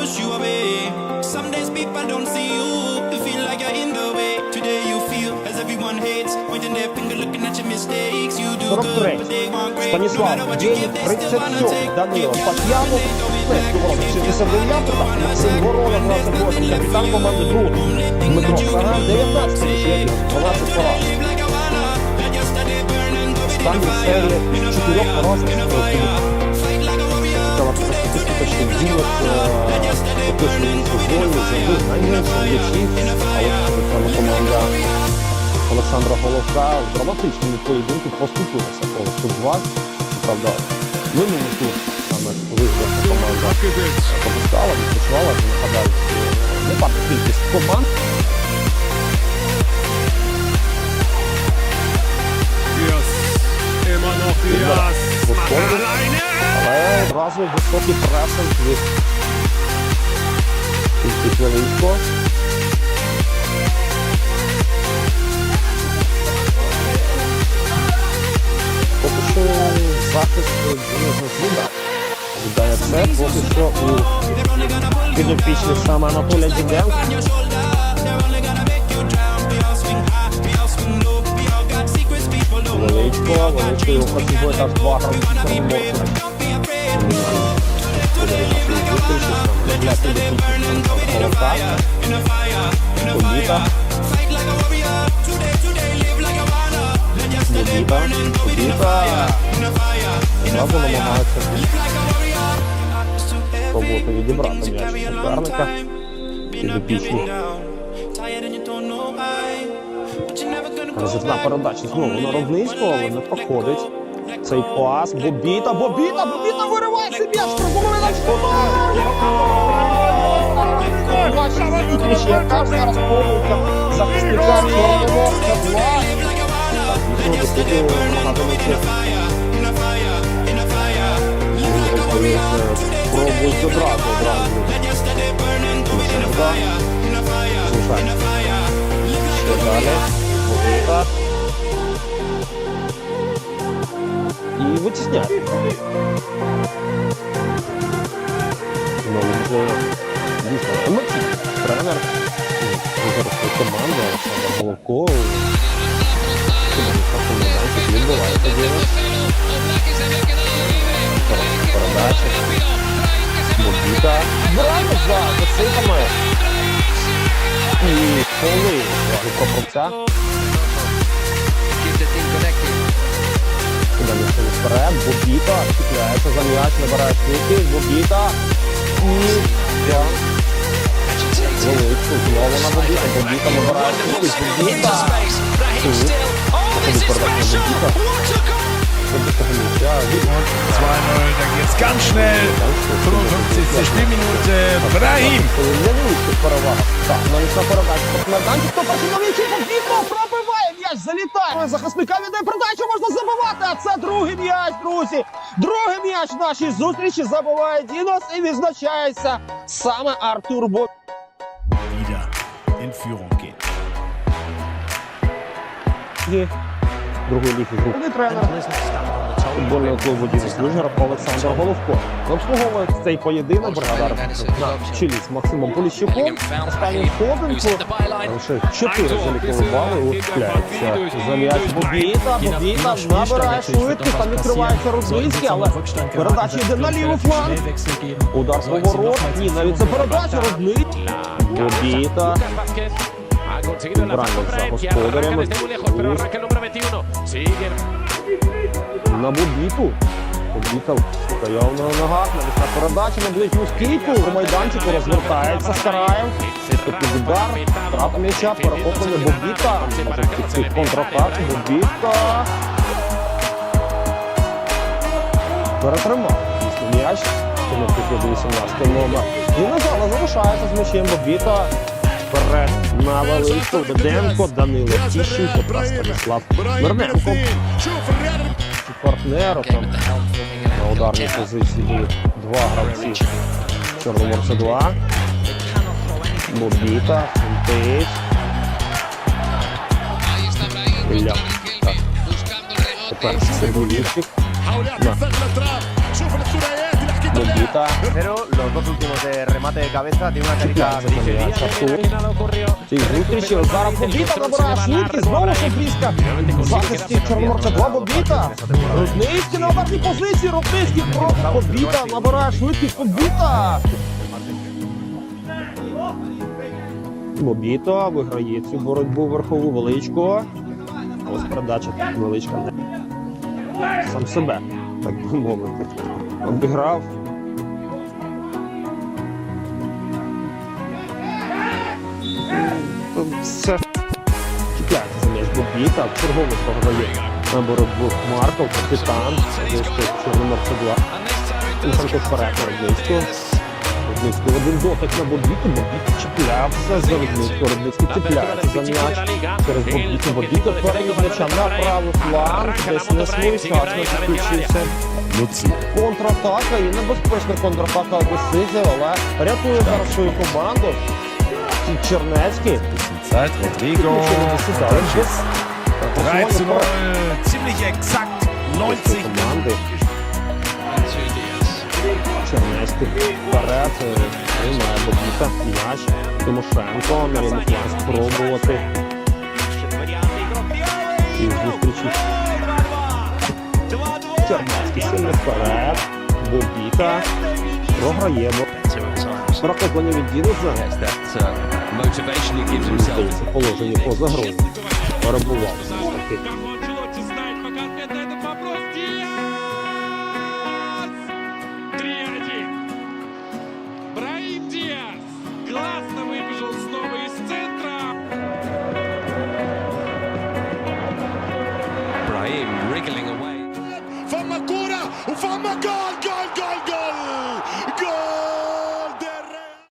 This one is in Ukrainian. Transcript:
push you away. Some days people don't see you, you feel like you're in the way. Today you feel as everyone hates, pointing their finger, looking at your mistakes. You do good, but they want great. No matter what you give, they still wanna take. Give you everything, they don't back. You everything, they don't wanna take. There's nothing left for you, only thing that you can do is take. Try to live like I wanna, let burn and go the fire. In a fire, in a fire, fight like a warrior. М'ячів, але саме команда Олександра Головка в драматичному поєдинку поступилася Колосу 2. Правда, минулий тур саме виграшна команда пропускала, відпочивала, нагадаю, не падає кількість команд. Diaz. Immer noch Diaz. Er. Але одразу високий пресинг від Хмельницького. Поки що захист Денисна Зліда. Віддає це, поки що у підопічних саме Анатолія Діденко. Величко, величко його хотів аж два гравці переможця. Побіта. Побіта. Побіта. Зразу намагається спробувати відібрати м'яч суперника. Підопічний. Розірна передача знову на Рудницького, але не проходить. Цей пас. Бобіта, Бобіта, Бобіта вириває цей м'яч, пробуває на Тріщенка, зараз помилка. Бобіта. І витісняє. Ну, вже дійсно емоційний тренер. Команди Олександр Головко. Відбувається діло. Передача. Бобіта. Браво Пропця. Куди місце вперед, Бобіта, чіпляється за м'яч, набирає швидкість, Бобіта. Величко, знову на Бобіта, Бобіта набирає швидкість, Бобіта. Тут. Походу передача Бобіта. М'яча, від 2-0, da geht's ganz schnell. 55. Spielminute. Brahim. Залітає. Захисника віддає передачу, можна забивати, а це другий м'яч, друзі. Другий м'яч в нашій зустрічі забиває Дінос і відзначається саме Артур Бобіта. Wieder in Führung geht. Другої ліги групи тренер футбольного клубу Дінус Вижгород Олександр Головко. Обслуговує цей поєдинок бригадар на чолі з Максимом Поліщуком. Останню сходинку лише чотири залікові бали ускляються за м'яч Бобіта. Бобіта набирає швидкість, там відкривається Рудницький, але передача йде на лівий фланг. Удар поворот. Ні, навіть це передача Рудницький. Бобіта. Браво за господарями. На Бобіту. Бобіта стояв на ногах, навісна передача на ближню стійку. У майданчику розвертається з Караєм. Такий удар, втрата м'яча, перехоплення Бобіта. Контратаку. Бобіта. Перетримав. М'яч. Тільки 18 номер. І Назала залишається з м'ячем Бобіта вперед на Валинську. Деденко, Данило Тіщенко та Станіслав Мирненко. Партнеру там на ударній позиції були два гравці Чорноморця 2. Мобіта Фонтеєць. Ілля. Тепер Сергій Вівчик. На. Bendita. Pero los dos últimos de remate de cabeza tiene una carita Зустрічі зараз бобіта набирає швидкість, знову швидка. Захисті Чорноморця, два бобіта. Рудницький на верхній позиції, Рудницький проти бобіта, набирає швидкість бобіта. Бобіта виграє цю боротьбу верхову величко. Ось передача величка. Сам себе, так би мовити. Обіграв. То все чіпляється за м'яч Бобіта, черговий програє на боротьбу Марков, капітан, близько Чорноморця 2. Ушенко вперед на Рудницького. Рудницький один дотик на Бобіту, Бобіта чіплявся за Рудницького, Рудницький чіпляється за м'яч через Бобіту, Бобіта перевів м'яча на правий фланг, десь не своєчасно підключився. Контратака і небезпечна контратака Одеситів, але рятує зараз свою команду. І Чернецький. Zeit, Rodrigo. Sanchez. 3 zu 0. Ziemlich exakt 90 команди. Чернецький вперед. Приймає Бобіта. М'яч. Тимошенко. На лівий фланг спробувати. І зустрічі. Чернецький сильно вперед. Бобіта. Програє. Перехоплення від Діноза. Здається, положення поза грою. Перебував. Таки. Анчелотти знает,